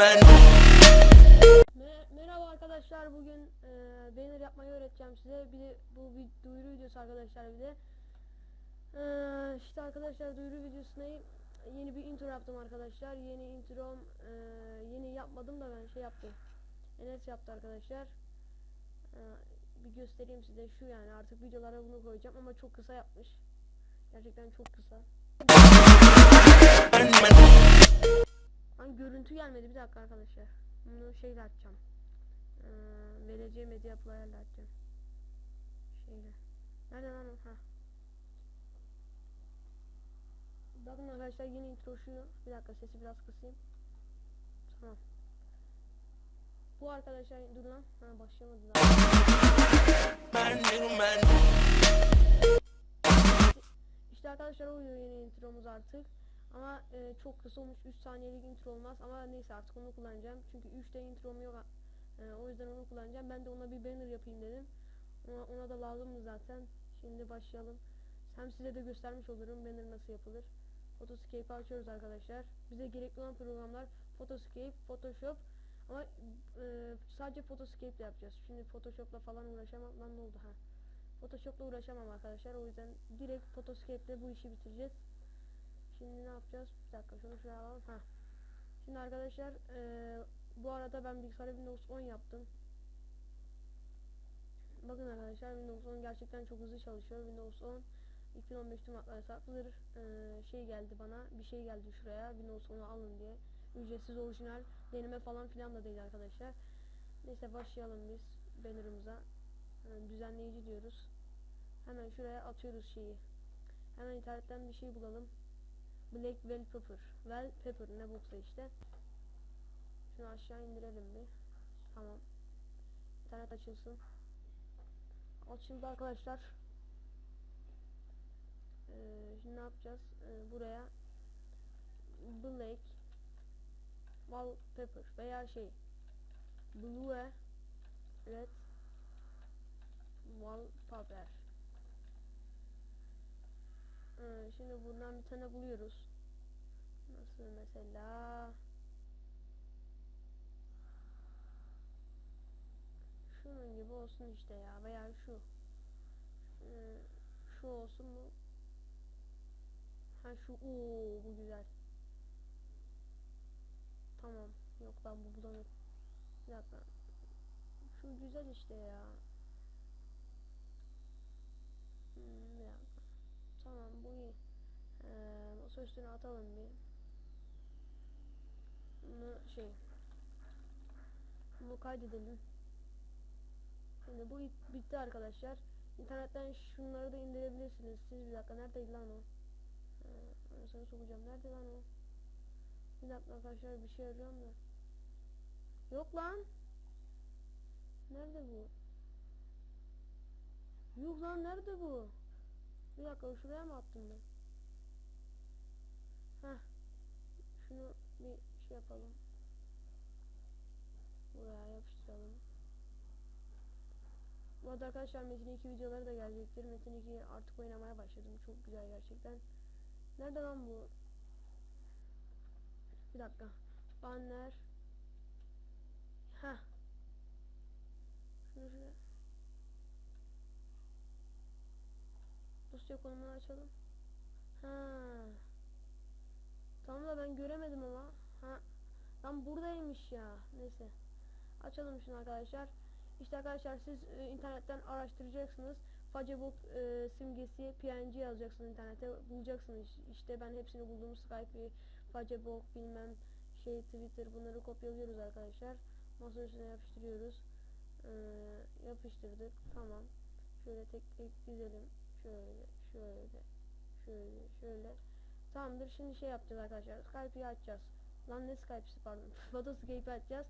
man. Me- Merhaba arkadaşlar bugün e, banner yapmayı öğreteceğim size. Bir de bu bir duyuru videosu arkadaşlar bir de. E, işte arkadaşlar duyuru videosuna yeni bir intro yaptım arkadaşlar. Yeni introm e, yeni yapmadım da ben şey yaptım. Enes yaptı arkadaşlar. E, bir göstereyim size şu yani. Artık videolara bunu koyacağım ama çok kısa yapmış. Gerçekten çok kısa Lan görüntü gelmedi bir dakika arkadaşlar bunu şeyle açacağım ee, VLC Media Player'la açacağım. Şeyle. Nerede lan o? Ha. Bakın arkadaşlar yeni intro şu. Bir dakika sesi biraz kısayım. Tamam. Bu arkadaşlar dur lan. Ha başlamadı daha. İşte arkadaşlar o yeni intromuz artık. Ama e, çok kısa olmuş 3 saniyelik intro olmaz ama neyse artık onu kullanacağım. Çünkü 3'te introm yok. E, o yüzden onu kullanacağım. Ben de ona bir banner yapayım dedim. Ona, ona da lazımdı zaten. Şimdi başlayalım. Hem size de göstermiş olurum banner nasıl yapılır. Photoscape açıyoruz arkadaşlar. Bize gerekli olan programlar Photoscape, Photoshop ama e, sadece Photoscape ile yapacağız. Şimdi Photoshop'la falan uğraşamam. Lan ne oldu ha? Photoshop'la uğraşamam arkadaşlar. O yüzden direkt Photoscape bu işi bitireceğiz. Şimdi ne yapacağız? Bir dakika şunu şuraya alalım. Ha. Şimdi arkadaşlar eee, bu arada ben bilgisayarda Windows 10 yaptım. Bakın arkadaşlar Windows 10 gerçekten çok hızlı çalışıyor. Windows 10 2015 tüm haklar hesaplıdır. Eee, şey geldi bana bir şey geldi şuraya Windows 10'u alın diye. Ücretsiz orijinal deneme falan filan da değil arkadaşlar. Neyse başlayalım biz banner'ımıza. Eee, düzenleyici diyoruz. Hemen şuraya atıyoruz şeyi. Hemen internetten bir şey bulalım. Black Wallpaper. Wallpaper ne boksa işte. Şunu aşağı indirelim bir. Tamam. İnternet açılsın. Açıldı arkadaşlar. Ee, şimdi ne yapacağız? Ee, buraya Black Wallpaper veya şey Blue Red Wallpaper ee, şimdi buradan bir tane buluyoruz. Nasıl mesela? Şunun gibi olsun işte ya veya şu. Ee, şu olsun mu? Ha şu ooo bu güzel. Tamam. Yok lan bu bulanık. Bir dakika. Şu güzel işte ya. Hmm, bir dakika. Tamam bu iyi. Ee, masa üstüne atalım bir. Bunu şey. Bunu kaydedelim. Şimdi bu it- bitti arkadaşlar. İnternetten şunları da indirebilirsiniz. Siz bir dakika neredeydi lan o? Ee, anasını sokacağım. Nerede lan o? Bir dakika arkadaşlar bir şey arıyorum da. Yok lan. Nerede bu? Yuh lan nerede bu? Bir dakika şuraya mı attım ben? Heh. Şunu bir şey yapalım. Buraya yapıştıralım. Bu arada arkadaşlar Metin 2 videoları da gelecektir. Metin 2 artık oynamaya başladım. Çok güzel gerçekten. Nerede lan bu? Bir dakika. Banner. Heh. Şunu şuraya. Dosya konumunu açalım. Ha. Tamam da ben göremedim ama. Ha. Lan buradaymış ya. Neyse. Açalım şunu arkadaşlar. İşte arkadaşlar siz e, internetten araştıracaksınız. Facebook e, simgesi PNG yazacaksınız internete bulacaksınız. İşte ben hepsini buldum. Skype, Facebook bilmem şey Twitter bunları kopyalıyoruz arkadaşlar. Masa üstüne yapıştırıyoruz. Ee, yapıştırdık. Tamam. Şöyle tek tek dizelim. Şöyle, şöyle, şöyle, şöyle. Tamamdır. Şimdi şey yapacağız arkadaşlar. Skype'yi açacağız. Lan ne Skype'si pardon. Photoscape'i açacağız.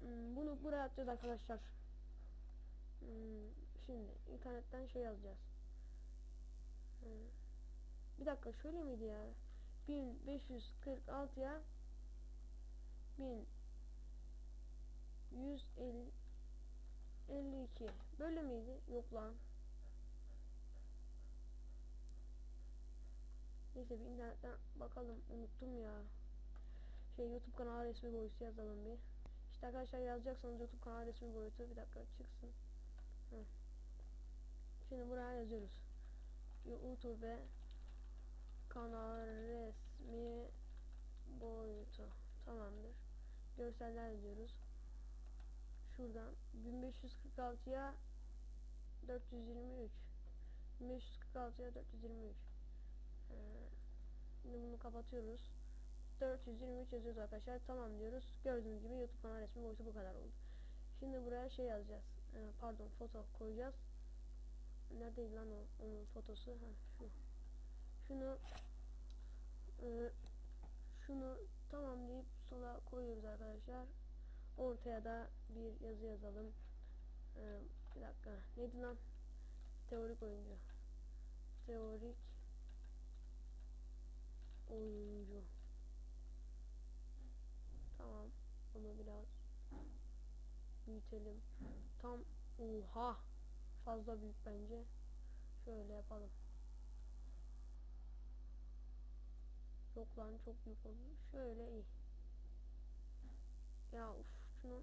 Hmm, bunu buraya atacağız arkadaşlar. Hmm, şimdi internetten şey alacağız. Hmm. Bir dakika şöyle miydi ya? 1546'ya 1152 böyle miydi? Yok lan. Neyse bir internetten bakalım. Unuttum ya. şey YouTube kanalı resmi boyutu yazalım bir. İşte arkadaşlar yazacaksanız YouTube kanalı resmi boyutu bir dakika çıksın. Hı. Şimdi buraya yazıyoruz. YouTube kanal resmi boyutu. Tamamdır. Görseller diyoruz. Şuradan 1546'ya 423 1546'ya 423 ee, Şimdi bunu kapatıyoruz. 423 yazıyoruz arkadaşlar. Tamam diyoruz. Gördüğünüz gibi YouTube kanal resmi boyutu bu kadar oldu. Şimdi buraya şey yazacağız. Ee, pardon foto koyacağız. Neredeydi lan o, onun fotosu? Ha, şu. Şunu e, şunu tamam deyip sola koyuyoruz arkadaşlar. Ortaya da bir yazı yazalım. Ee, bir dakika. Neydi lan? Teorik oyuncu. Teorik oyuncu. Tamam. Onu biraz büyütelim. Tam oha. Fazla büyük bence. Şöyle yapalım. Yok lan çok büyük oldu. Şöyle iyi. Ya uf şunu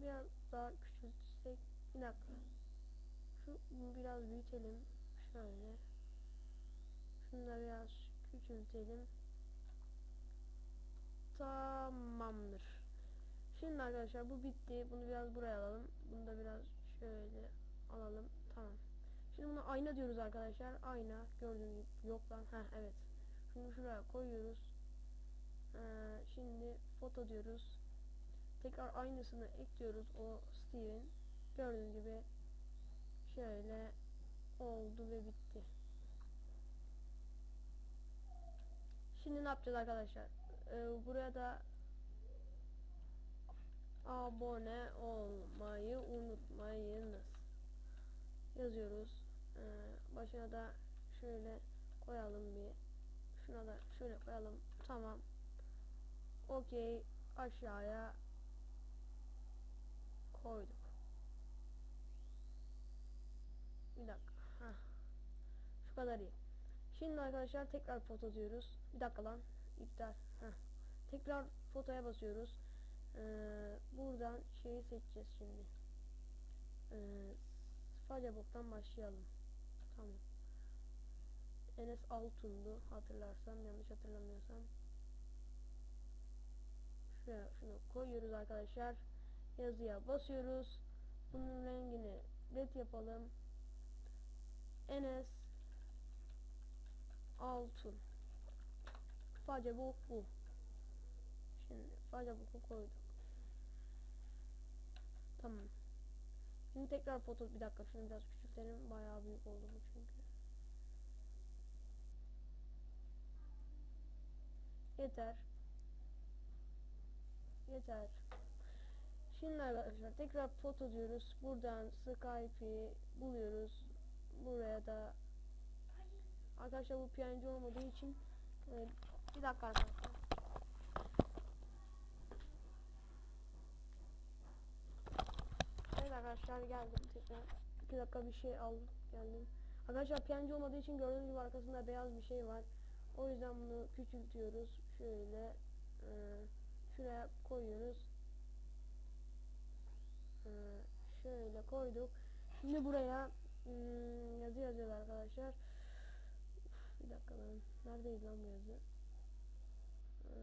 biraz daha küçültsek bir dakika. Şu bunu biraz büyütelim. Şöyle. Şunu da biraz küçültelim. Tamamdır. Şimdi arkadaşlar bu bitti. Bunu biraz buraya alalım. Bunu da biraz şöyle alalım. Tamam. Şimdi buna ayna diyoruz arkadaşlar. Ayna gördüğünüz gibi. Yok lan. Ha evet. Şunu şuraya koyuyoruz. Ee, şimdi foto diyoruz. Tekrar aynısını ekliyoruz. O Steven. Gördüğünüz gibi şöyle oldu ve bitti. Şimdi ne yapacağız arkadaşlar? Ee, buraya da abone olmayı unutmayınız. Yazıyoruz. Ee, başına da şöyle koyalım bir. Şuna da şöyle koyalım. Tamam. Okey. Aşağıya koyduk. Bir dakika. Heh. Şu kadar iyi. Şimdi arkadaşlar tekrar foto diyoruz. Bir dakika lan. İptal. Heh. Tekrar fotoya basıyoruz. Ee, buradan şeyi seçeceğiz şimdi. Ee, Facebook'tan başlayalım. Tamam. Enes Altun'du hatırlarsam yanlış hatırlamıyorsam. Şuraya şunu koyuyoruz arkadaşlar. Yazıya basıyoruz. Bunun rengini red yapalım. Enes Altun. Facebook bu. Şimdi Facebook'u koyduk. Tamam. Şimdi tekrar foto bir dakika şunu biraz küçültelim. Bayağı büyük oldu bu çünkü. Yeter. Yeter. Şimdi arkadaşlar tekrar foto diyoruz. Buradan Skype'i buluyoruz. Buraya da arkadaşlar bu PNG olmadığı için e, bir dakika arkadaşlar. Evet arkadaşlar geldim tekrar. 2 dakika bir şey aldım geldim. Arkadaşlar PNG olmadığı için gördüğünüz gibi arkasında beyaz bir şey var. O yüzden bunu küçültüyoruz. Şöyle e, şuraya koyuyoruz. E, şöyle koyduk. Şimdi buraya hmm, yazı yazıyoruz arkadaşlar. Bir dakika lan. Neredeydi lan bu yazı? E,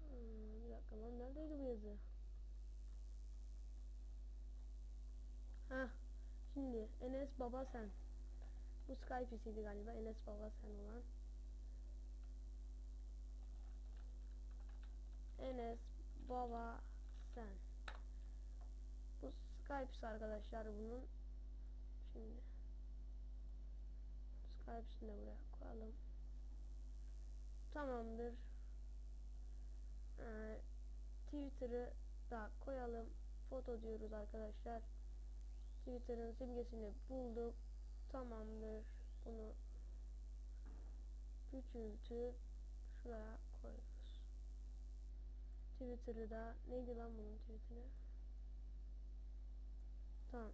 hmm, bir dakika lan. Neredeydi bu yazı? Ha. Şimdi Enes Baba sen. Bu Skype isiydi galiba. Enes Baba sen olan. Enes Baba sen. Bu Skype'si arkadaşlar bunun. Şimdi Skype'sini de buraya koyalım. Tamamdır. Ee, Twitter'ı da koyalım. Foto diyoruz arkadaşlar. Twitter'ın simgesini bulduk. Tamamdır. Bunu küçültüp şuraya koyuyoruz. Twitter'ı da neydi lan bunun Twitter'ı? Tamam.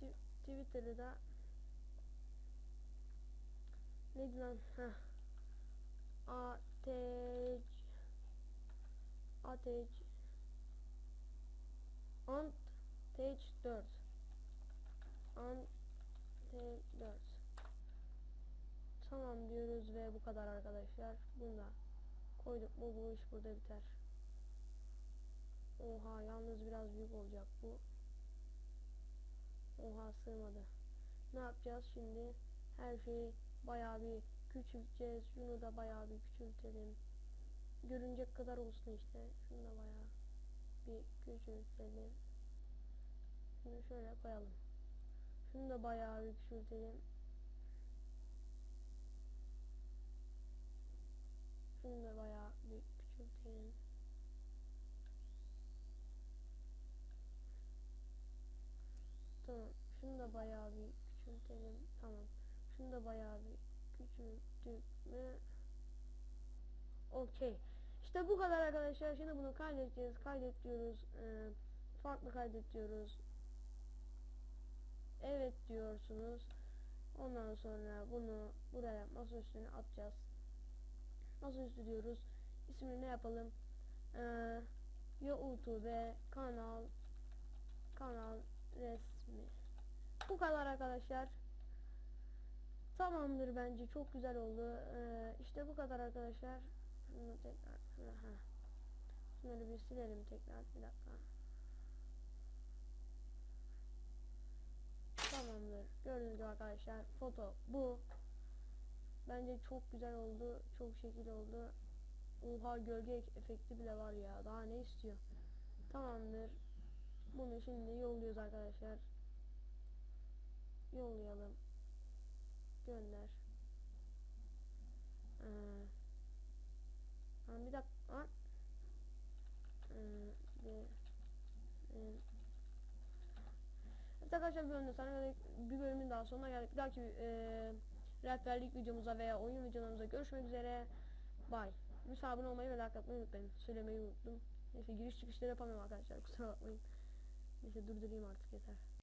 Tw- Twitter'ı da neydi lan? Heh. Ateş Ateş Ant Teç 4 Ant 4 Tamam diyoruz ve bu kadar arkadaşlar. Bunu da koyduk mu bu iş burada biter. Oha yalnız biraz büyük olacak bu. Oha sığmadı. Ne yapacağız şimdi? Her şeyi bayağı bir küçülteceğiz. Şunu da bayağı bir küçültelim. Görünecek kadar olsun işte. Şunu da bayağı bir küçültelim. Şunu şöyle koyalım. Şunu da bayağı bir küçültelim. Şunu da bayağı bir küçültelim. Tamam. Şunu da bayağı bir küçültelim. Tamam. Şunu da bayağı bir küçülttük mü? Okey. İşte bu kadar arkadaşlar. Şimdi bunu kaydedeceğiz. Kaydet diyoruz. Ee, farklı kaydet diyoruz. Evet diyorsunuz. Ondan sonra bunu buraya masa üstüne atacağız. Masa üstü diyoruz. İsmini ne yapalım? Ee, YouTube kanal kanal resmi. Bu kadar arkadaşlar. Tamamdır bence. Çok güzel oldu. Ee, işte bu kadar arkadaşlar. Şunu tekrar şuna. Şunları bir silelim tekrar. Bir dakika. Tamamdır. Gördüğünüz gibi arkadaşlar. Foto bu. Bence çok güzel oldu. Çok şekil oldu. Oha gölge efekti bile var ya. Daha ne istiyor? Tamamdır. Bunu şimdi yolluyoruz arkadaşlar. Yollayalım. Gönder. Ee, bir dakika. Ee, Evet arkadaşlar bölümde sana bir bölümün daha sonuna geldik. Bir dahaki e, rehberlik videomuza veya oyun videolarımıza görüşmek üzere. Bye. Lütfen olmayı ve like atmayı unutmayın. Söylemeyi unuttum. Neyse giriş çıkışları yapamıyorum arkadaşlar kusura bakmayın. Neyse durdurayım artık yeter.